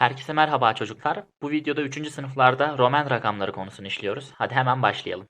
Herkese merhaba çocuklar. Bu videoda 3. sınıflarda Roman rakamları konusunu işliyoruz. Hadi hemen başlayalım.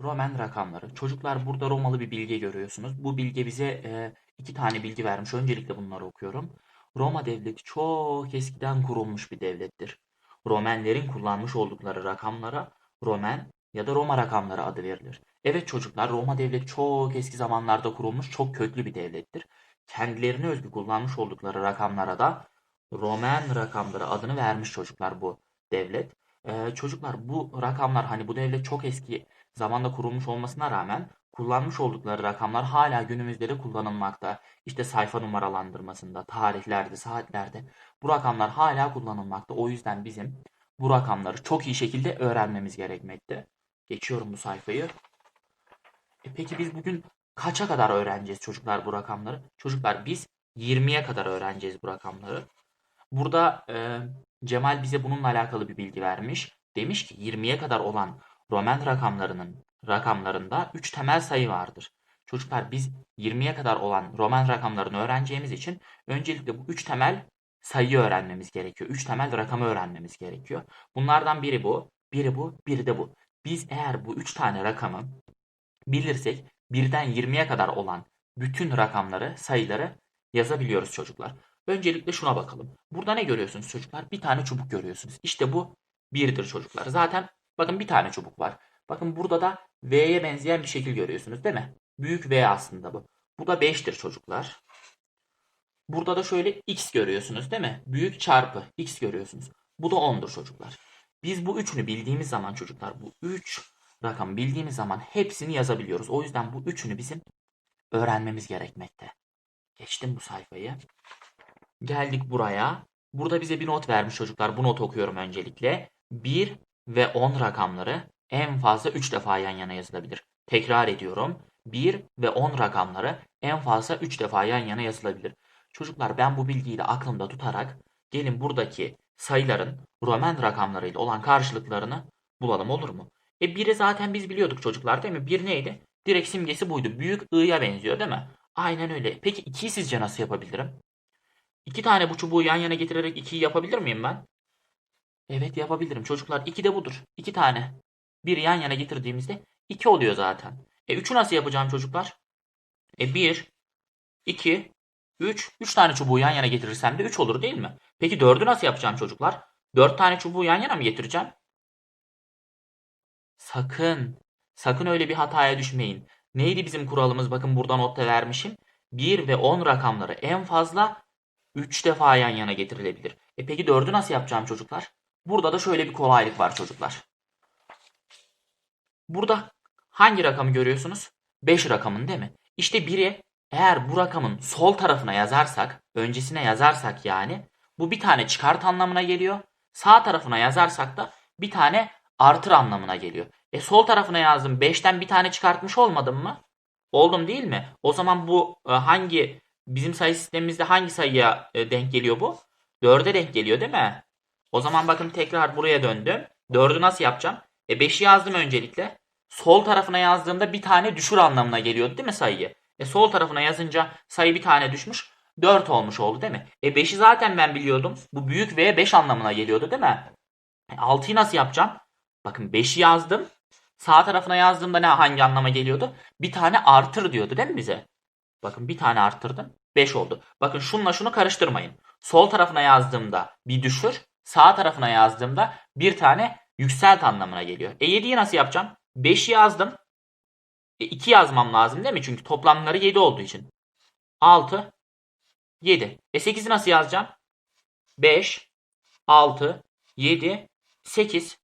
Roman rakamları. Çocuklar burada Romalı bir bilgi görüyorsunuz. Bu bilgi bize e, iki tane bilgi vermiş. Öncelikle bunları okuyorum. Roma devleti çok eskiden kurulmuş bir devlettir. Romenlerin kullanmış oldukları rakamlara Romen ya da Roma rakamları adı verilir. Evet çocuklar Roma devleti çok eski zamanlarda kurulmuş çok köklü bir devlettir. Kendilerine özgü kullanmış oldukları rakamlara da Roman rakamları adını vermiş çocuklar bu devlet. Ee, çocuklar bu rakamlar hani bu devlet çok eski zamanda kurulmuş olmasına rağmen kullanmış oldukları rakamlar hala günümüzde de kullanılmakta. İşte sayfa numaralandırmasında, tarihlerde, saatlerde bu rakamlar hala kullanılmakta. O yüzden bizim bu rakamları çok iyi şekilde öğrenmemiz gerekmekte. Geçiyorum bu sayfayı. E peki biz bugün kaça kadar öğreneceğiz çocuklar bu rakamları? Çocuklar biz 20'ye kadar öğreneceğiz bu rakamları. Burada e, Cemal bize bununla alakalı bir bilgi vermiş. Demiş ki 20'ye kadar olan Roman rakamlarının rakamlarında 3 temel sayı vardır. Çocuklar biz 20'ye kadar olan Roman rakamlarını öğreneceğimiz için öncelikle bu 3 temel sayıyı öğrenmemiz gerekiyor. 3 temel rakamı öğrenmemiz gerekiyor. Bunlardan biri bu, biri bu, biri de bu. Biz eğer bu 3 tane rakamı bilirsek birden 20'ye kadar olan bütün rakamları, sayıları yazabiliyoruz çocuklar. Öncelikle şuna bakalım. Burada ne görüyorsunuz çocuklar? Bir tane çubuk görüyorsunuz. İşte bu birdir çocuklar. Zaten bakın bir tane çubuk var. Bakın burada da V'ye benzeyen bir şekil görüyorsunuz değil mi? Büyük V aslında bu. Bu da 5'tir çocuklar. Burada da şöyle X görüyorsunuz değil mi? Büyük çarpı X görüyorsunuz. Bu da 10'dur çocuklar. Biz bu üçünü bildiğimiz zaman çocuklar bu 3 rakamı bildiğimiz zaman hepsini yazabiliyoruz. O yüzden bu üçünü bizim öğrenmemiz gerekmekte. Geçtim bu sayfayı. Geldik buraya. Burada bize bir not vermiş çocuklar. Bu notu okuyorum öncelikle. 1 ve 10 rakamları en fazla 3 defa yan yana yazılabilir. Tekrar ediyorum. 1 ve 10 rakamları en fazla 3 defa yan yana yazılabilir. Çocuklar ben bu bilgiyi de aklımda tutarak gelin buradaki sayıların Roman rakamlarıyla olan karşılıklarını bulalım olur mu? E biri zaten biz biliyorduk çocuklar değil mi? Bir neydi? Direkt simgesi buydu. Büyük I'ya benziyor değil mi? Aynen öyle. Peki 2'yi sizce nasıl yapabilirim? İki tane bu çubuğu yan yana getirerek 2'yi yapabilir miyim ben? Evet yapabilirim. Çocuklar 2 de budur. 2 tane. Bir yan yana getirdiğimizde 2 oluyor zaten. E 3'ü nasıl yapacağım çocuklar? E 1, 2, 3. 3 tane çubuğu yan yana getirirsem de 3 olur değil mi? Peki 4'ü nasıl yapacağım çocuklar? 4 tane çubuğu yan yana mı getireceğim? Sakın, sakın öyle bir hataya düşmeyin. Neydi bizim kuralımız? Bakın burada notta vermişim. 1 ve 10 rakamları en fazla 3 defa yan yana getirilebilir. E peki 4'ü nasıl yapacağım çocuklar? Burada da şöyle bir kolaylık var çocuklar. Burada hangi rakamı görüyorsunuz? 5 rakamın değil mi? İşte 1'i eğer bu rakamın sol tarafına yazarsak, öncesine yazarsak yani bu bir tane çıkart anlamına geliyor. Sağ tarafına yazarsak da bir tane artır anlamına geliyor. E sol tarafına yazdım 5'ten bir tane çıkartmış olmadım mı? Oldum değil mi? O zaman bu e, hangi bizim sayı sistemimizde hangi sayıya e, denk geliyor bu? 4'e denk geliyor değil mi? O zaman bakın tekrar buraya döndüm. 4'ü nasıl yapacağım? E 5'i yazdım öncelikle. Sol tarafına yazdığımda bir tane düşür anlamına geliyordu değil mi sayıyı? E sol tarafına yazınca sayı bir tane düşmüş. 4 olmuş oldu değil mi? E 5'i zaten ben biliyordum. Bu büyük V 5 anlamına geliyordu değil mi? E 6'yı nasıl yapacağım? Bakın 5'i yazdım. Sağ tarafına yazdığımda ne hangi anlama geliyordu? Bir tane artır diyordu değil mi bize? Bakın bir tane arttırdım. 5 oldu. Bakın şunla şunu karıştırmayın. Sol tarafına yazdığımda bir düşür. Sağ tarafına yazdığımda bir tane yükselt anlamına geliyor. E 7'yi nasıl yapacağım? 5'i yazdım. E 2 yazmam lazım değil mi? Çünkü toplamları 7 olduğu için. 6, 7. E 8'i nasıl yazacağım? 5, 6, 7, 8.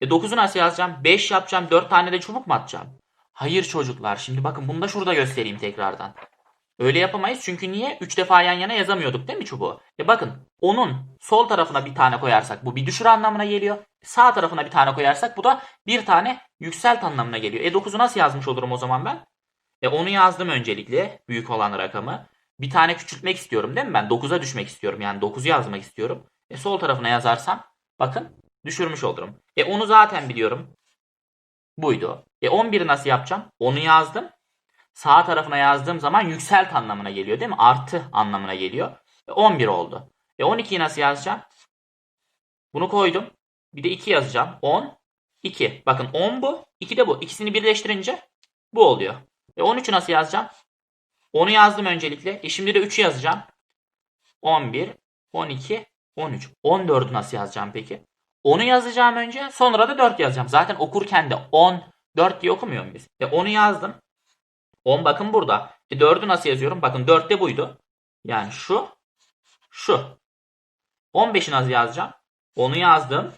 E 9'u nasıl yazacağım? 5 yapacağım. 4 tane de çubuk mu atacağım? Hayır çocuklar. Şimdi bakın bunu da şurada göstereyim tekrardan. Öyle yapamayız çünkü niye? 3 defa yan yana yazamıyorduk değil mi çubuğu? E bakın onun sol tarafına bir tane koyarsak bu bir düşür anlamına geliyor. Sağ tarafına bir tane koyarsak bu da bir tane yükselt anlamına geliyor. E 9'u nasıl yazmış olurum o zaman ben? E onu yazdım öncelikle büyük olan rakamı. Bir tane küçültmek istiyorum değil mi ben? 9'a düşmek istiyorum yani 9'u yazmak istiyorum. E sol tarafına yazarsam Bakın düşürmüş olurum. E onu zaten biliyorum. Buydu. E 11'i nasıl yapacağım? Onu yazdım. Sağ tarafına yazdığım zaman yükselt anlamına geliyor değil mi? Artı anlamına geliyor. E 11 oldu. E 12'yi nasıl yazacağım? Bunu koydum. Bir de 2 yazacağım. 10, 2. Bakın 10 bu, 2 de bu. İkisini birleştirince bu oluyor. E 13'ü nasıl yazacağım? Onu yazdım öncelikle. E şimdi de 3'ü yazacağım. 11, 12, 13. 14'ü nasıl yazacağım peki? 10'u yazacağım önce sonra da 4 yazacağım. Zaten okurken de 10, 4 diye okumuyor muyuz? E 10'u yazdım. 10 bakın burada. E 4'ü nasıl yazıyorum? Bakın 4 de buydu. Yani şu, şu. 15'i nasıl yazacağım? 10'u yazdım.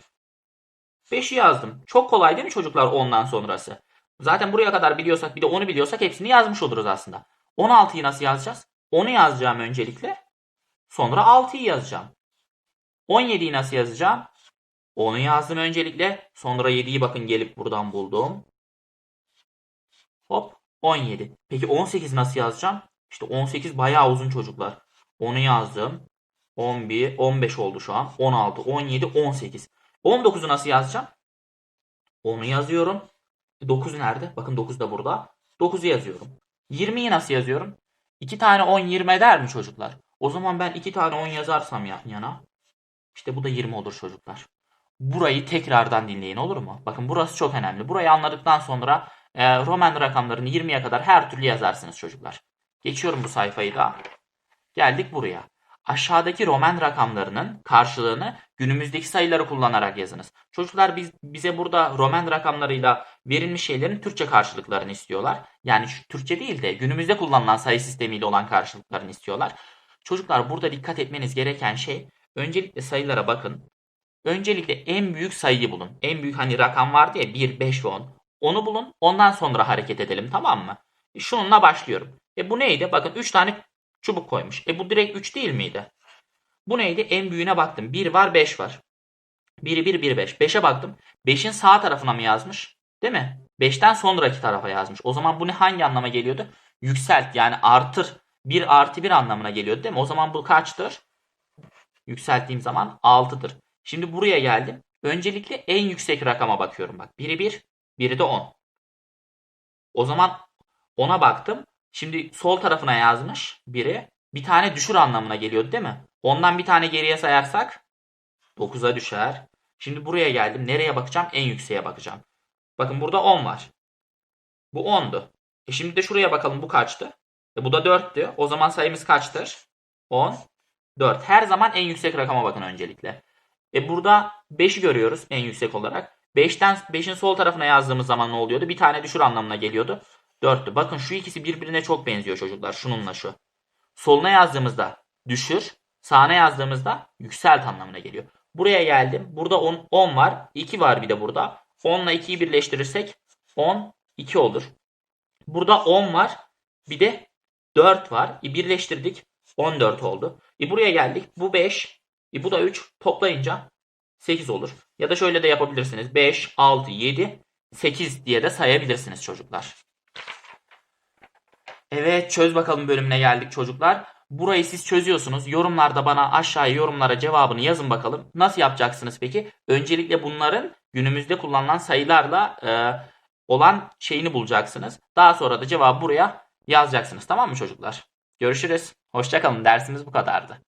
5'i yazdım. Çok kolay değil mi çocuklar ondan sonrası? Zaten buraya kadar biliyorsak bir de 10'u biliyorsak hepsini yazmış oluruz aslında. 16'yı nasıl yazacağız? 10'u yazacağım öncelikle. Sonra 6'yı yazacağım. 17'yi nasıl yazacağım? 10'u yazdım öncelikle. Sonra 7'yi bakın gelip buradan buldum. Hop 17. Peki 18 nasıl yazacağım? İşte 18 bayağı uzun çocuklar. 10'u yazdım. 11, 15 oldu şu an. 16, 17, 18. 19'u nasıl yazacağım? Onu yazıyorum. 9 nerede? Bakın 9 da burada. 9'u yazıyorum. 20'yi nasıl yazıyorum? 2 tane 10 20 eder mi çocuklar? O zaman ben 2 tane 10 yazarsam yan yana. İşte bu da 20 olur çocuklar. Burayı tekrardan dinleyin olur mu? Bakın burası çok önemli. Burayı anladıktan sonra e, Roman rakamlarını 20'ye kadar her türlü yazarsınız çocuklar. Geçiyorum bu sayfayı da. Geldik buraya. Aşağıdaki Roman rakamlarının karşılığını günümüzdeki sayıları kullanarak yazınız. Çocuklar biz bize burada Roman rakamlarıyla verilmiş şeylerin Türkçe karşılıklarını istiyorlar. Yani şu Türkçe değil de günümüzde kullanılan sayı sistemiyle olan karşılıklarını istiyorlar. Çocuklar burada dikkat etmeniz gereken şey öncelikle sayılara bakın. Öncelikle en büyük sayıyı bulun. En büyük hani rakam vardı ya 1, 5 ve 10. Onu bulun. Ondan sonra hareket edelim tamam mı? E, Şununla başlıyorum. E bu neydi? Bakın 3 tane çubuk koymuş. E bu direkt 3 değil miydi? Bu neydi? En büyüğüne baktım. 1 var 5 var. 1'i 1, 1, 5. 5'e baktım. 5'in sağ tarafına mı yazmış? Değil mi? 5'ten sonraki tarafa yazmış. O zaman bu ne hangi anlama geliyordu? Yükselt yani artır. 1 artı 1 anlamına geliyordu değil mi? O zaman bu kaçtır? Yükselttiğim zaman 6'dır. Şimdi buraya geldim. Öncelikle en yüksek rakama bakıyorum. Bak 1'i 1, 1'i de 10. O zaman 10'a baktım. Şimdi sol tarafına yazmış biri. Bir tane düşür anlamına geliyordu değil mi? Ondan bir tane geriye sayarsak 9'a düşer. Şimdi buraya geldim. Nereye bakacağım? En yükseğe bakacağım. Bakın burada 10 var. Bu 10'du. E şimdi de şuraya bakalım bu kaçtı? E bu da 4'tü. O zaman sayımız kaçtır? 10, 4. Her zaman en yüksek rakama bakın öncelikle. E burada 5'i görüyoruz en yüksek olarak. 5'ten 5'in sol tarafına yazdığımız zaman ne oluyordu? Bir tane düşür anlamına geliyordu. 4'tü. Bakın şu ikisi birbirine çok benziyor çocuklar. Şununla şu. Soluna yazdığımızda düşür, sağına yazdığımızda yükselt anlamına geliyor. Buraya geldim. Burada 10, 10 var. 2 var bir de burada. 10 ile 2'yi birleştirirsek 10, 2 olur. Burada 10 var. Bir de 4 var. E, birleştirdik. 14 oldu. E, buraya geldik. Bu 5. E, bu da 3. Toplayınca 8 olur. Ya da şöyle de yapabilirsiniz. 5, 6, 7, 8 diye de sayabilirsiniz çocuklar. Evet çöz bakalım bölümüne geldik çocuklar. Burayı siz çözüyorsunuz. Yorumlarda bana aşağıya yorumlara cevabını yazın bakalım. Nasıl yapacaksınız peki? Öncelikle bunların günümüzde kullanılan sayılarla e, olan şeyini bulacaksınız. Daha sonra da cevabı buraya yazacaksınız. Tamam mı çocuklar? Görüşürüz. Hoşçakalın. Dersimiz bu kadardı.